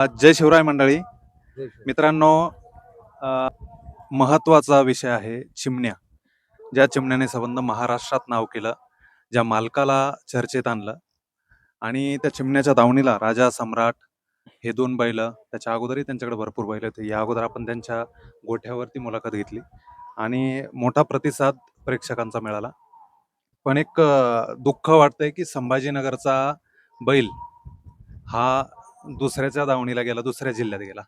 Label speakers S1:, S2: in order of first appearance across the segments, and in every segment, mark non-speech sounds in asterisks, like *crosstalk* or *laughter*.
S1: जय शिवराय मंडळी. मित्रांनो अ, महत्त्वाचा विषय आहे चिमण्या. ज्या चिमण्याने संबंध महाराष्ट्रात नाव केलं ज्या मालकाला चर्चेत आणलं आणि त्या चिमण्याच्या दावणीला राजा सम्राट हे दोन बैल त्याच्या अगोदरही त्यांच्याकडे भरपूर बैल होते. या अगोदर आपण त्यांच्या गोठ्यावरती मुलाखत घेतली आणि मोठा प्रतिसाद प्रेक्षकांचा मिळाला. पण एक दुःख वाटतंय की संभाजीनगरचा बैल हा दुसऱ्याच्या दावणीला गेला दुसऱ्या जिल्ह्यात गेला.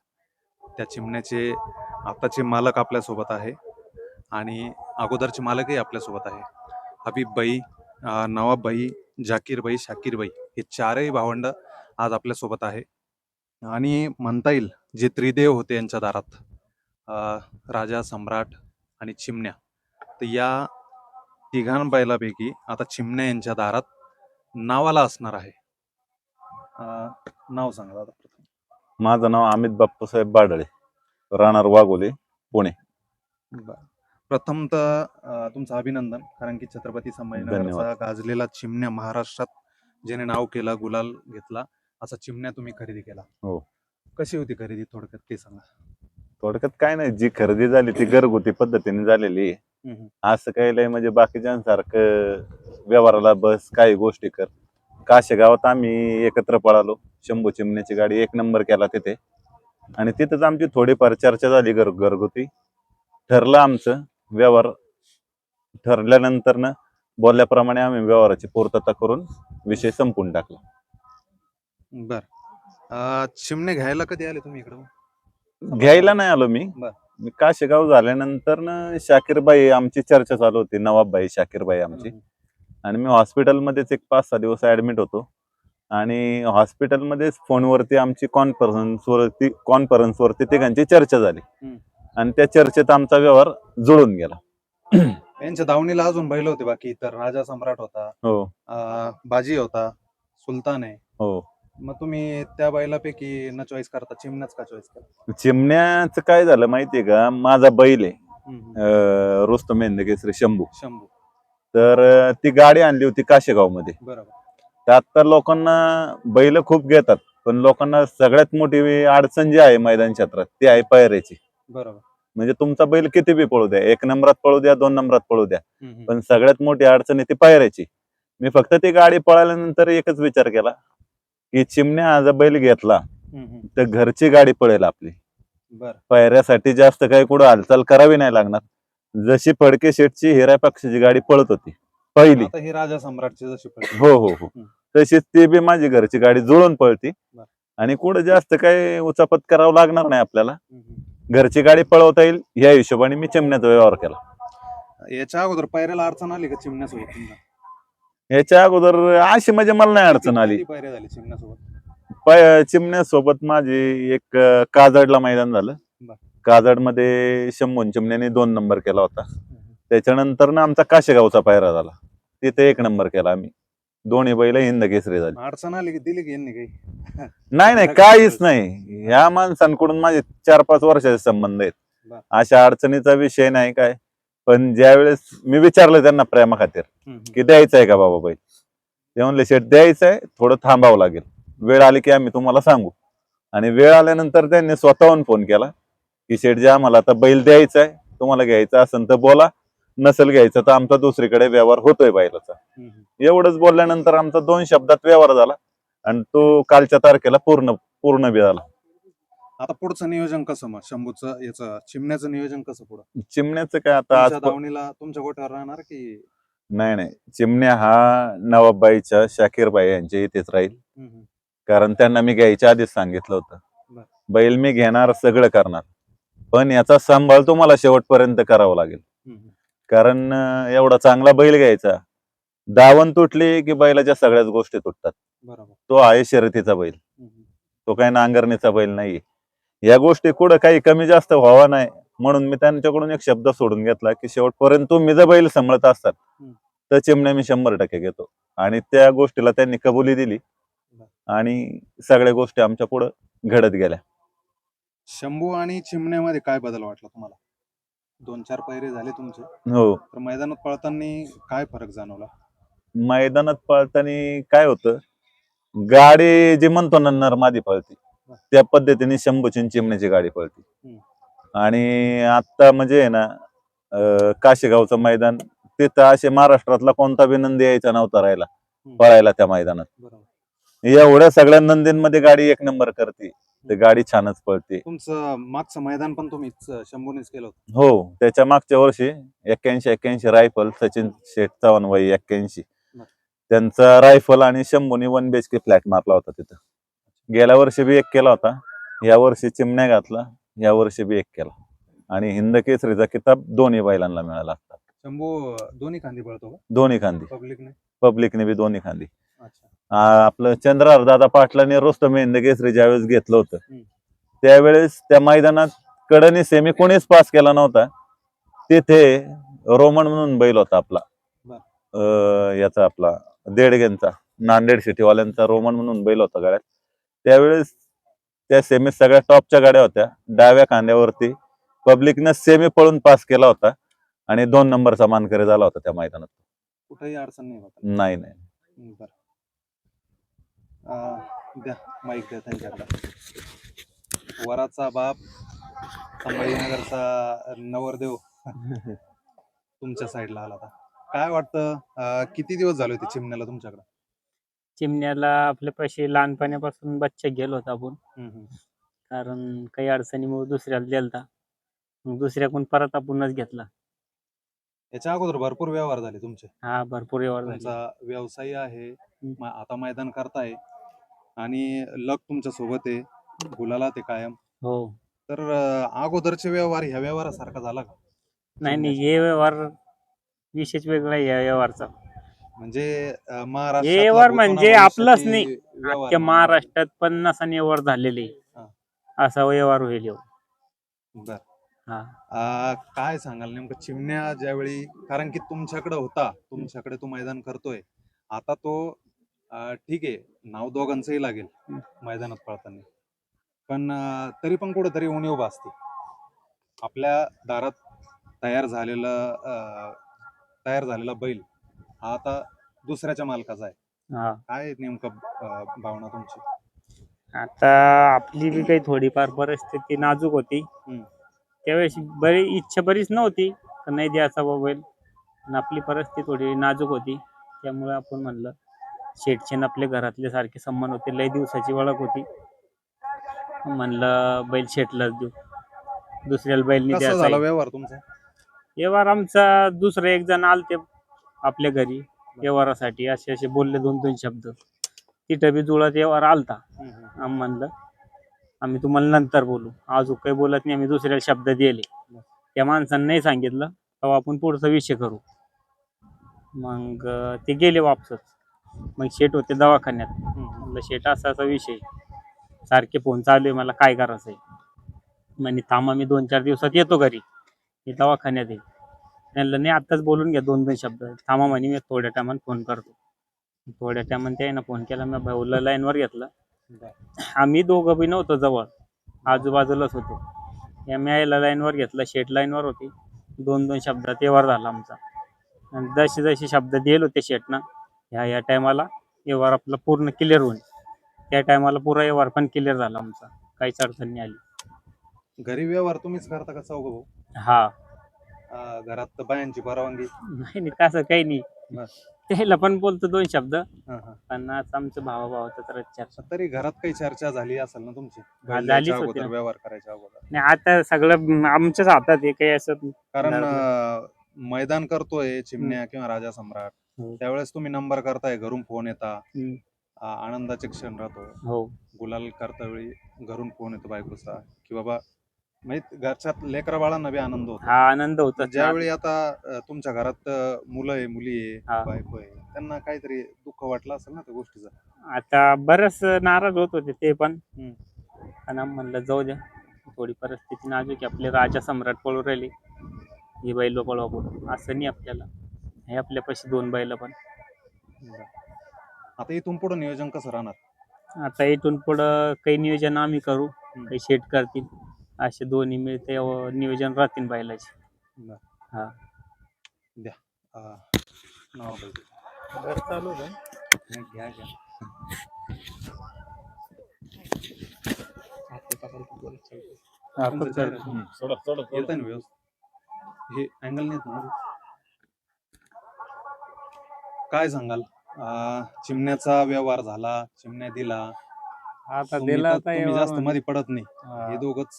S1: त्या चिमण्याचे आताचे मालक आपल्यासोबत आहे आणि अगोदरचे मालकही आपल्यासोबत आहे. हबीबबाई अं, नवाबबाई जाकीरबाई शाकीरबाई हे चारही भावंड आज आपल्यासोबत आहे. आणि म्हणता येईल जे त्रिदेव होते यांच्या दारात राजा सम्राट आणि चिमण्या तर या तिघांपैलापैकी आता चिमण्या यांच्या दारात नावाला असणार आहे. नाव सांगा दादा प्रथम
S2: माझं नाव अमित बाप्पूसाहेब बाडळे राहणार वाघोले
S1: बरं. प्रथम तर अं, तुमचं अभिनंदन कारण की छत्रपती संभाजीनगरचा
S2: धन्यवाद.
S1: गाजलेला चिमण्या महाराष्ट्रात ज्याने नाव केला गुलाल घेतला असा चिमण्या तुम्ही खरेदी केला
S2: हो.
S1: कशी होती खरेदी थोडक्यात ते सांगा
S2: थोडक्यात काय नाही जी खरेदी झाली ती घरगुती पद्धतीने झालेली आहे.
S1: हम्म.
S2: असं काही लय म्हणजे बाकीच्यांसारखं व्यवहाराला बस काही गोष्टी कर काशे गावात आम्ही एकत्र पळालो. शंभू चिमण्याची गाडी एक नंबर केला तिथे. आणि तिथंच आमची थोडीफार चर्चा झाली घर घरगुती. ठरलं आमचं. व्यवहार ठरल्यानंतर न बोलल्याप्रमाणे आम्ही व्यवहाराची पूर्तता करून विषय संपून टाकला.
S1: बर. चिमणे घ्यायला कधी आले तुम्ही इकडं?
S2: घ्यायला नाही आलो मी. मी काशेगाव झाल्यानंतर ना शाकीरबाई आमची चर्चा चालू होती. नवाबबाई शाकीरबाई आमची. आणि मी हॉस्पिटलमध्येच एक पाच सहा दिवस ऍडमिट होतो. आणि हॉस्पिटलमध्येच फोनवरती आमची कॉन्फरन्स वरती कॉन्फरन्स वरती तिघांची चर्चा झाली. आणि त्या चर्चेत आमचा व्यवहार जुळून गेला.
S1: यांच्या दावणीला अजून बैल होते बाकी तर राजा सम्राट होता.
S2: हो.
S1: अं, बाजी होता सुलतान आहे.
S2: हो.
S1: मग तुम्ही त्या बैलापैकी न चॉईस करता चिमण्याच का चॉईस करता?
S2: चिमण्याचं काय झालं माहितीये का? माझा बैल आहे.
S1: हम्म.
S2: अं, रुस्तम मेंदकेसरी शंभू.
S1: शंभू.
S2: तर ती गाडी आणली होती काशेगावमध्ये
S1: बरोबर
S2: तर आता लोकांना बैल खूप घेतात पण लोकांना सगळ्यात मोठी अडचण जी आहे मैदान क्षेत्रात ती आहे पायऱ्याची.
S1: बरोबर.
S2: म्हणजे तुमचा बैल किती बी पळू द्या एक नंबरात पळू द्या दोन नंबरात पळू द्या. पण सगळ्यात मोठी अडचण आहे ती पायऱ्याची. मी फक्त ती गाडी पळाल्यानंतर एकच विचार केला की चिमण्या हा जर बैल घेतला. तर घरची गाडी पळेल आपली. पायऱ्यासाठी जास्त काही कुठं हालचाल करावी नाही लागणार. जशी फडके शेटची हिरा पक्षाची गाडी पळत होती पहिली
S1: आता ही राजा सम्राटची जशी पडली.
S2: हो हो हो
S1: हम्म.
S2: तशीच ती बी माझी घरची गाडी जुळून पळती
S1: बर.
S2: आणि कुठं जास्त काही उचापत करावं लागणार नाही आपल्याला. घरची गाडी पळवता येईल या हिशोबाने मी चिमण्याचा व्यवहार केला
S1: याच्या अगोदर पायऱ्याला अडचण आली का चिमण्यासोबत?
S2: याच्या अगोदर अशी म्हणजे मला नाही अडचण आली
S1: किती पायऱ्या झाली चिमण्यासोबत
S2: पाय चिमण्यासोबत माझी एक अं, काजडला मैदान झालं. काजडमध्ये शंभून चिमण्याने दोन नंबर केला होता. त्याच्यानंतर ना आमचा काशेगावचा पायरा झाला. तिथे एक नंबर केला आम्ही. दोन्ही बैल हिंद केसरी झाली.
S1: अडचण आली की दिली की यांनी काही?
S2: नाही नाही काहीच *laughs* नाही. ह्या माणसांकडून माझे चार पाच वर्षाचे संबंध आहेत. अशा अडचणीचा विषय नाही काय. पण ज्यावेळेस मी विचारलं त्यांना प्रेमा खातीर. की द्यायचं आहे का बाबा बैल? ते म्हणले शेट द्यायचं आहे. थोडं थांबावं लागेल. वेळ आली की आम्ही तुम्हाला सांगू. आणि वेळ आल्यानंतर त्यांनी स्वतःहून फोन केला. की शेठ जे आम्हाला आता बैल द्यायचा आहे. तुम्हाला घ्यायचं असेल तर बोला. नसेल घ्यायचं तर आमचा दुसरीकडे व्यवहार होतोय बैलाचा. एवढंच बोलल्यानंतर आमचा दोन शब्दात व्यवहार झाला. आणि तो कालच्या तारखेला पूर्ण पूर्ण बी झाला.
S1: आता पुढचं नियोजन कसं मग? शंभूचं याचं चिमण्याचं नियोजन कसं पुढं?
S2: चिमण्याचं काय आता आज
S1: तुमच्या दावणीला तुमच्या गोठ्यावर राहणार की
S2: नाही नाही. चिमण्या हा नवाबबाईच्या शाकीरबाई यांच्या इथेच राहील.
S1: हम्म, हम्म.
S2: कारण त्यांना मी घ्यायच्या आधीच सांगितलं होतं.
S1: बर.
S2: बैल मी घेणार सगळं करणार. पण याचा सांभाळ तुम्हाला शेवटपर्यंत करावा लागेल. कारण एवढा चांगला बैल घ्यायचा दावण तुटली की बैलाच्या सगळ्याच गोष्टी तुटतात. तो आहे शर्यतीचा बैल. तो काही नांगरणीचा बैल नाही या गोष्टी कुठं काही कमी जास्त व्हावा नाही म्हणून मी त्यांच्याकडून एक शब्द सोडून घेतला की शेवटपर्यंत तुम्ही जर बैल सांभाळत असतात. तर चिमण्या मी शंभर टक्के घेतो. आणि त्या गोष्टीला त्यांनी कबुली दिली. आणि सगळ्या गोष्टी आमच्या पुढं घडत गेल्या.
S1: शंभू आणि चिमण्यामध्ये काय बदल वाटला तुम्हाला? दोन चार पैरे झाले तुमचे.
S2: हो.
S1: तर मैदानात पळताना काय फरक जाणवला?
S2: मैदानात पळताना काय होतं? गाडी जी म्हणतो ना नरमादी पळती. त्या पद्धतीने शंभूची चिमण्याची गाडी पळते. आणि आता म्हणजे आहे ना अं, काशेगावचं मैदान तिथं असे महाराष्ट्रातला कोणता बी नंदी यायचा नव्हता राहिला. पळायला त्या मैदानात.
S1: बरोबर.
S2: एवढ्या सगळ्या नंदींमध्ये गाडी एक नंबर करते. ते गाडी छानच पळते.
S1: तुमचं मागचं मैदान पण तुम्हीच अं, शंभूनेच केलं होतं.
S2: हो त्याच्या मागच्या वर्षी एक्क्याऐंशी एक्क्याऐंशी रायफल सचिन शेठ चव्हाण वय एक्क्याऐंशी. त्यांचा रायफल आणि शंभूनी one B H K flat मारला होता तिथं. गेल्या वर्षी बी एक केला होता. या वर्षी चिमण्या घातला. या वर्षी बी एक केला. आणि हिंद केसरीचा किताब दोन्ही बैलांना मिळाला
S1: शंभू दोन्ही खांदी पळतो
S2: दोन्ही खांदी.
S1: पब्लिकने
S2: पब्लिकने बी दोन्ही खांदी. आपलं चंद्रार दादा पाटलाने रोस्तम हिंद केसरी ज्यावेळेस घेतलं होतं. त्यावेळेस त्या मैदानात कडनी सेमी कोणीच पास केला नव्हता. तिथे रोमन म्हणून बैल होता आपला. अं, याचा आपला देडगेंचा नांदेड सिटीवाल्यांचा रोमन म्हणून बैल होता गाड्यात त्यावेळेस त्या सेमीत सगळ्या टॉपच्या गाड्या होत्या. डाव्या खांद्यावरती पब्लिकनं सेमी पळून पास केला होता. आणि दोन नंबरचा मानकरी झाला होता त्या मैदानात.
S1: कुठेही अडचण नाही होत.
S2: नाही नाही.
S1: बर. द्या माईक द्या त्यांच्याकडे. वराचा बाप संभाजीनगरचा नवरदेव. *laughs* तुमच्या साईडला आला होता काय वाटतं अं, किती दिवस झाले होते चिमण्याला तुमच्याकडे?
S3: चिमण्याला आपल्या पैसे लहानपणापासून बच्चा गेलो होता आपण. कारण काही अडचणीमुळे दुसऱ्याला दिलता. मग दुसऱ्याकडून परत आपणच घेतला.
S1: याच्या अगोदर भरपूर व्यवहार झाले तुमचे.
S3: हा भरपूर व्यवहार झाले.
S1: तुमचा व्यवसाय आहे. म- आता मैदान करताय. आणि लक तुमच्यासोबत आहे. गुलाला ते कायम.
S3: हो.
S1: तर अं, अगोदरचे व्यवहार ह्या व्यवहारासारखा झाला का?
S3: नाही नाही हे व्यवहार विशेष वेगळा आहे या व्यवहारचा.
S1: म्हणजे अं,
S3: हे
S1: महाराष्ट्रातला
S3: व्यवहार म्हणजे आपलाच नाही.
S1: व्यवहार
S3: अख्ख्या
S1: म्हणा.
S3: महाराष्ट्रात पन्नास आणि व्यवहार झालेले.
S1: हा.
S3: असा व्यवहार होईल ह्यो.
S1: बर.
S3: हा.
S1: आ, काय सांगाल नेमकं? चिमण्या ज्यावेळी कारण की तुमच्याकडे होता. तुमच्याकडे तो मैदान करतोय. आता तो ठीक आहे. नाव दोघांचंही लागेल
S3: हम्म.
S1: मैदानात पळताना. पण तरी पण कुठेतरी उणीव भासते आपल्या दारात तयार झालेलं तयार झालेला बैल हा आता दुसऱ्याच्या मालकाचा आहे.
S3: हा.
S1: काय नेमकं भावना तुमची?
S3: आता आपली बी काही थोडीफार परिस्थिती नाजूक होती.
S1: हम्म.
S3: त्यावेळेस बरी इच्छा बरीच नव्हती का नाही द्यायचा मोबाईल पण आपली परिस्थिती थोडी नाजूक होती. त्यामुळे आपण म्हणलं शेठचे न आपले घरातले सारखे संबंध होते. लय दिवसाची ओळख होती. म्हणलं बैल शेठलाच देऊ. दुसऱ्याला बैल नाही
S1: कसा झाला
S3: द्यायचा
S1: व्यवहार तुमचा?
S3: व्यवहार आमचा दुसरं एक जण आलते आपल्या घरी व्यवहारासाठी. असे असे बोलले दोन दोन शब्द. तिथं बी जुळत व्यवहार आलता. आम्ही म्हणलं आम्ही तुम्हाला नंतर बोलू. अजून काही बोलत नाही. आम्ही दुसऱ्याला शब्द दिले. त्या माणसानं नाही सांगितलं. तेव्हा आपण पुढचा विषय करू. मग अं, ते गेले वापसच मग शेट होते दवाखान्यात. म्हणलं शेट असा असा विषय. सारखे फोन चालू आहे मला काय करायचं आहे? म्हणे थांबा मी दोन चार दिवसात येतो घरी. मी दवाखान्यात आहे. म्हणलं नाही आत्ताच बोलून घ्या दोन दोन शब्द. थांबा म्हणे मी थोड्या टायमात फोन करतो. थोड्या टायमात त्याने फोन केला मी भाऊला लाईनवर घेतलं. आम्ही दोघं बी नव्हतो जवळ. आजूबाजूलाच होतो. या याला लाईनवर घेतलं शेट लाईनवर होती. दोन दोन शब्दात व्यवहार झाला आमचा. आणि जसे जसे शब्द दिले होते शेटनं ह्या या टायमाला व्यवहार आपला पूर्ण क्लिअर होईल. त्या टायमाला पुरा व्यवहार पण क्लिअर झाला आमचा. काहीच अडचण नाही आली.
S1: घरी व्यवहार तुम्हीच करता का चौघ भाऊ?
S3: हा.
S1: घरात तर बायांची परवानगी.
S3: नाही नाही तसं काही नाही. त्याला पण बोलतो दोन शब्द.
S1: हा, हा.
S3: पण आता आमचं भावा भावाचं तर चर्चा.
S1: तरी घरात काही चर्चा झाली असेल ना तुमची? बैल
S3: झालीच
S1: द्यायच्या
S3: होती
S1: अगोदर
S3: ना.
S1: व्यवहार करायच्या अगोदर.
S3: नाही आता सगळं आमच्याच हातात आहे काही असं
S1: कारण. अं, मैदान करतोय चिमण्या किंवा राजा सम्राट.
S3: हो.
S1: त्यावेळेस तुम्ही नंबर करताय घरून फोन येता.
S3: हम्म.
S1: आ, आनंदाचे क्षण राहतो.
S3: हो.
S1: गुलाल करता वेळी घरून फोन येतो बायकोचा की बाबा म्हणजे घरच्यात लेकरा बाळांना बी आनंद होतो.
S3: हा आनंद होता.
S1: ज्यावेळी आता अं, तुमच्या घरात अं, मुलं आहे मुली आहे
S3: हा.
S1: बायको आहे त्यांना काहीतरी दुःख वाटलं असेल ना त्या गोष्टीचं?
S3: आता बरंच नाराज होत होते ते पण.
S1: हम्म.
S3: पण आम्ही म्हणलं जाऊ द्या थोडी परिस्थिती नाजूक आहे. आपले राजा सम्राट पळू राहिले. ही बैल पळवा पळू असं नाही आपल्याला. हे आपल्यापाशी दोन बैल पण.
S1: आता इथून पुढे नियोजन कसं राहणार?
S3: आता इथून पुढं काही नियोजन आम्ही करू. काही शेट करतील. असे दोन्ही मिळते व नियोजन राहतील बैलाचे. हा.
S1: अं, नाव बैल.
S3: चालू
S1: घ्या घ्या तुमचं चेहरा. येतं ना व्यवस्थित? हे अँगल नाही ना? काय सांगाल? अं, चिमण्याचा व्यवहार झाला चिमण्या दिला.
S4: आता
S1: तुम्ही
S4: दिला
S1: तर-
S4: आता
S1: तुम्ही जास्त मध्ये पडत नाही.
S4: हा.
S1: हे दोघच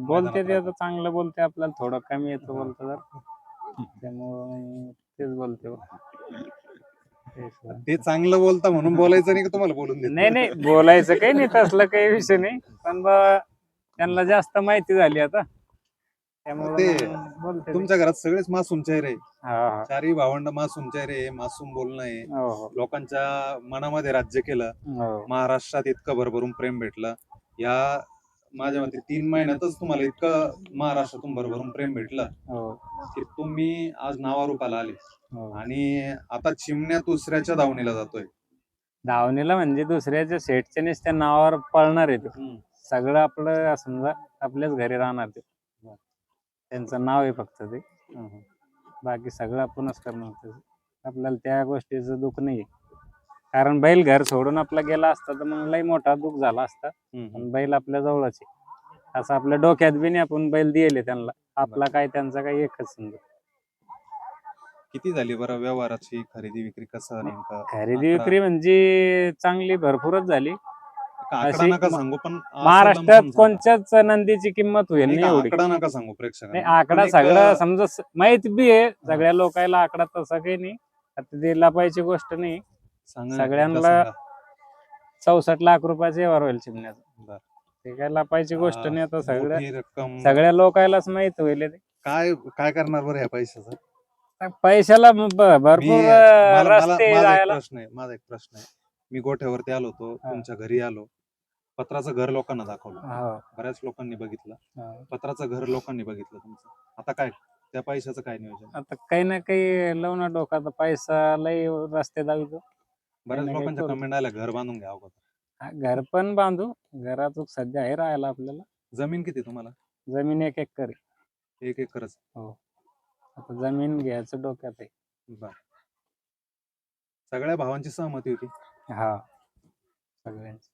S4: बोलते ते आता चांगलं बोलते आपल्याला थोडं कमी येतं बोलतं जर. त्यामुळं तेच बोलते बा. तेच ना.
S1: ते चांगलं बोलता म्हणून बोलायचं नाही का तुम्हाला बोलून देत?
S4: नाही नाही बोलायचं काही नाही तसलं काही विषय नाही. पण बा त्यांना जास्त माहिती झाली आता. त्यामुळे
S1: ते-
S4: बोलते.
S1: तुमच्या घरात सगळेच मासूम चेहरे आहे.
S4: हा हा.
S1: चारही भावंड मासूम चेहरे आहे, मासूम बोलणं आहे.
S4: हो हो.
S1: लोकांच्या मनामध्ये राज्य केलं.
S4: हो.
S1: महाराष्ट्रात इतकं भरभरून प्रेम भेटलं. या माझ्या मते तीन महिन्यातच तुम्हाला इतकं महाराष्ट्रातून भरभरून प्रेम भेटलं.
S4: हो.
S1: की तुम्ही आज नावारूपाला आले.
S4: हो.
S1: आणि आता चिमण्या दुसऱ्याच्या दावणीला जातोय.
S4: धावणीला म्हणजे दुसऱ्याच्या सेटच्या नुसत्या नावावर पळणार आहे तो. सगळं आपलं समजा आपल्याच घरी राहणार ते. त्यांचं नाव आहे फक्त ते. बाकी सगळं आपणच करणार त्याचं. आपल्याला त्या गोष्टीचं दुःख नाही कारण बैल घर सोडून आपला गेला असता तर मग लई मोठा दुःख झाला असता. पण बैल आपल्या जवळच आहे. असं आपल्या डोक्यात बी नाही आपण बैल दिले त्यांना. आपला काय त्यांचा काय एकच समजा.
S1: किती झाली बरं व्यवहाराची? खरेदी विक्री कसं नेमकं?
S4: खरेदी विक्री म्हणजे चांगली भरपूरच झाली.
S1: का आकडा
S4: अशी
S1: नका
S4: म-
S1: सांगू पण असं
S4: महाराष्ट्रात
S1: सांगा.
S4: कोणत्याच नंदीची किंमत होईल
S1: नाही
S4: नाही
S1: का,
S4: एवढी.
S1: आकडा नका सांगू प्रेक्षकांना.
S4: आकडा
S1: पण एक,
S4: सगळं
S1: अं,
S4: समजा स- माहीत बी आहे सगळ्या लोकांना आकडा तसा काही नाही. आता ते लपायची गोष्ट नाही.
S1: सांगा ना,
S4: सगळ्यांना-
S1: सांगा.
S4: चौसष्ट लाख रुपयाचा व्यवहार होईल चिमण्याचा.
S1: बरं.
S4: ते काय लपायची गोष्ट नाही आता सगळ्या
S1: मोठी रक्कम.
S4: सगळ्या लोकांनाच माहीत होईल
S1: काय काय करणार बरं या पैशाचं?
S4: पैशाला म- ब- भरपूर
S1: मी-
S4: अं,
S1: मला- मला-
S4: रस्ते
S1: माझा एक
S4: जायला
S1: प्रश्न आहे माझा एक प्रश्न आहे. मी गोठ्यावरती आलो होतो
S4: हा.
S1: तुमच्या घरी आलो. पत्राचं घर लोकांना दाखवलं.
S4: हो,
S1: बऱ्याच लोकांनी बघितलं.
S4: हो.
S1: पत्राचं घर लोकांनी बघितलं तुमचं. आता काय? त्या पैशाचं काय नियोजन?
S4: आता काही ना काही लावून डोका. पैसा लई रस्ते दावितो
S1: बऱ्याच
S4: नाही,
S1: लोकांच्या
S4: करू.
S1: कमेंट आल्या घर बांधून घ्यावं का
S4: हा, घर पण बांधू. घरात सध्या आहे राहायला आपल्याला.
S1: जमीन किती तुम्हाला?
S4: जमीन एक एकर आहे.
S1: एक एकरच.
S4: आता जमीन घ्यायचं डोक्यात आहे.
S1: बर. सगळ्या भावांची सहमती होती.
S4: हा. सगळ्यांची.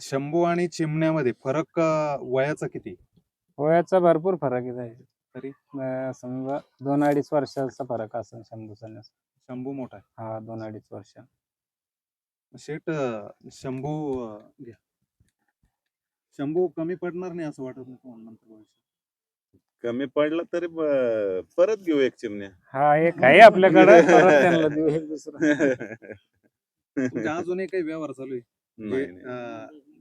S1: शंभू आणि चिमण्यामध्ये फरक अं, वयाचा किती?
S4: वयाचा भरपूर फरक आहे.
S1: तरी?
S4: अं, समजा दोन अडीच वर्षाचा फरक असेल शंभूचा आणि
S1: शंभू मोठा आहे.
S4: हा दोन अडीच वर्ष.
S1: शेट अं, शंभू अं, घ्या. शंभू कमी पडणार नाही असं वाटत नाही तुम्हाला नंतर भविष्यात?
S2: कमी पडला तरी ब- परत घेऊ एक चिमण्या.
S4: हा एक आहे आपल्याकडे परत त्यांना देऊ एक दुसरं. *laughs*
S1: तुमच्या अजूनही काही व्यवहार चालू आहे?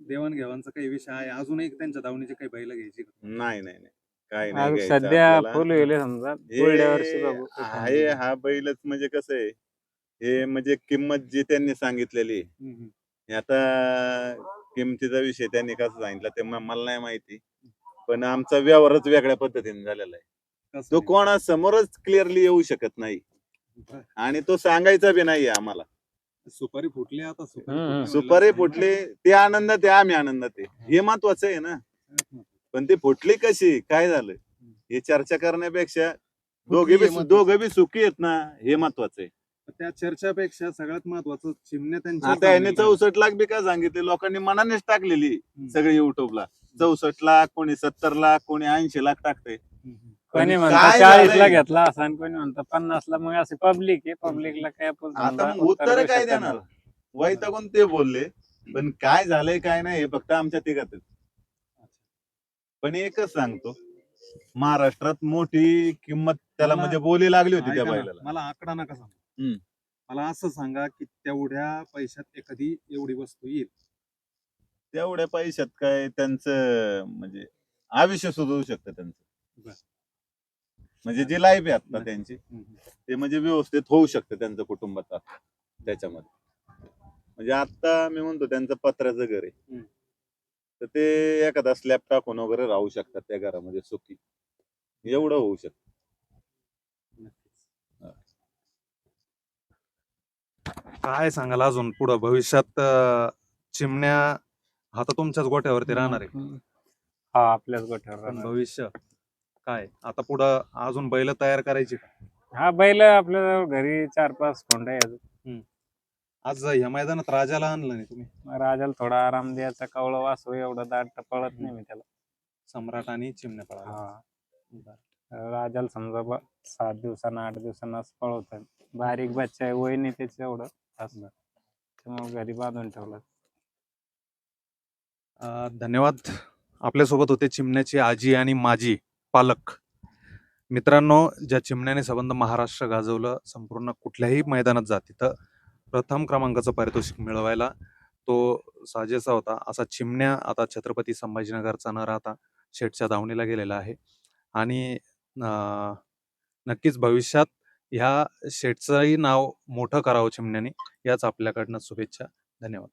S1: देवाणघेवाणचा काही विषय आहे. अजूनही त्यांच्या दावणीचे काही बैल घ्यायची का?
S2: नाही नाही नाही. काही नाही घ्यायचं
S4: सध्या
S2: आपल्याला.
S4: फुल होईल समजा.
S2: हे
S4: पुढल्या वर्षी बघू
S2: आहे हा बैलच म्हणजे कसं आहे हे म्हणजे किंमत जी त्यांनी सांगितलेली हे आता किमतीचा विषय त्यांनी कसं सांगितलं ते म- मला नाही माहिती. पण आमचा व्यवहारच वेगळ्या पद्धतीने झालेला आहे.
S1: कसं
S2: तो? कोणासमोरच क्लिअरली येऊ शकत नाही.
S1: बरं.
S2: आणि तो सांगायचा बी नाहीये आम्हाला.
S1: सुपारी फुटली आता सुपारी
S2: सुपारी फुटली ते आनंदात आहे आम्ही आनंदात आहे हे महत्वाचं आहे ना. पण ती फुटली कशी? काय झालं? हे चर्चा करण्यापेक्षा दोघे बी. दोघे बी सुखी आहेत ना हे महत्वाचं आहे.
S1: त्या चर्चापेक्षा सगळ्यात महत्वाचं चिमण्या त्यांच्या
S2: आता याने चौसष्ट लाख बी काय सांगितले? लोकांनी मनानेच टाकलेली. सगळी युट्यूबला चौसष्ट लाख कोणी सत्तर लाख कोणी ऐंशी लाख टाकते.
S4: कोणी
S2: पण
S4: म्हणतं
S2: काय
S4: चाळीस ला
S2: झालंय?
S4: घेतला असा आणि कोणी म्हणतं पन्नास ला मग असे पब्लिक आहे पब्लिकला काय आपण
S2: आता
S4: समजा
S2: मग उत्तर
S4: देऊ
S2: काय
S4: शकत
S2: देणार
S4: नाही.
S2: वैतागून ते बोलले पण काय झालंय काय नाही हे फक्त आमच्या तिघातच पण एकच सांगतो महाराष्ट्रात मोठी किंमत त्याला
S1: मला-
S2: म्हणजे बोली लागली होती त्या
S1: ऐका ना,
S2: बैलाला
S1: मला आकडा नका सांगा
S2: हम्म.
S1: मला असं सांगा की तेवढ्या पैशात एखादी एवढी वस्तू येईल
S2: तेवढ्या पैशात काय त्यांचं म्हणजे आयुष्य सुधारू शकतं त्यांचं. म्हणजे जी लाईफ आहे आता. त्यांची. ते म्हणजे व्यवस्थित होऊ शकतं त्यांचं कुटुंबात आता त्याच्यामध्ये म्हणजे आता मी म्हणतो त्यांचं पत्र्याचं घर आहे. तर ते एखादा स्लॅब टाकून वगैरे राहू शकतात त्या घरामध्ये सुखी एवढं होऊ शकतं
S1: काय सांगाल अजून पुढं भविष्यात चिमण्या हा तर तुमच्याच गोठ्यावरती राहणार आहे
S4: हा आपल्याच गोठ्यावर राहणार.
S1: भविष्य काय? आता पुढं अजून बैल तयार करायची का?
S4: हा बैल आपल्या घरी चार पाच खोंड आहे अजून.
S1: आज या मैदानात राजाला आणलं नाही तुम्ही?
S4: राजाला थोडा आराम द्यायचा कवळं वासरू एवढं दाट पळत नाही मी त्याला.
S1: सम्राट आणि चिमण्या पळाला.
S4: हा. राजाला समजा ब- सात दिवसांना आठ दिवसांना असं पळवतात बारीक बच्चा आहे वय नाही त्याचं एवढं. असं. त्यामुळे घरी बांधून ठेवलं.
S1: अ, धन्यवाद. आपल्यासोबत होते चिमण्याची आजी आणि माजी. पालक. मित्रांनो ज्या चिमण्याने संबंध महाराष्ट्र गाजवलं संपूर्ण कुठल्याही मैदानात जा तिथं प्रथम क्रमांकाचं पारितोषिक मिळवायला तो साजेसा होता. असा चिमण्या आता छत्रपती संभाजीनगरचा न राहता शेटच्या दावणीला गेलेला आहे. आणि नक्कीच भविष्यात ह्या शेटचंही नाव मोठं करावं चिमण्याने याच आपल्याकडनं शुभेच्छा. धन्यवाद.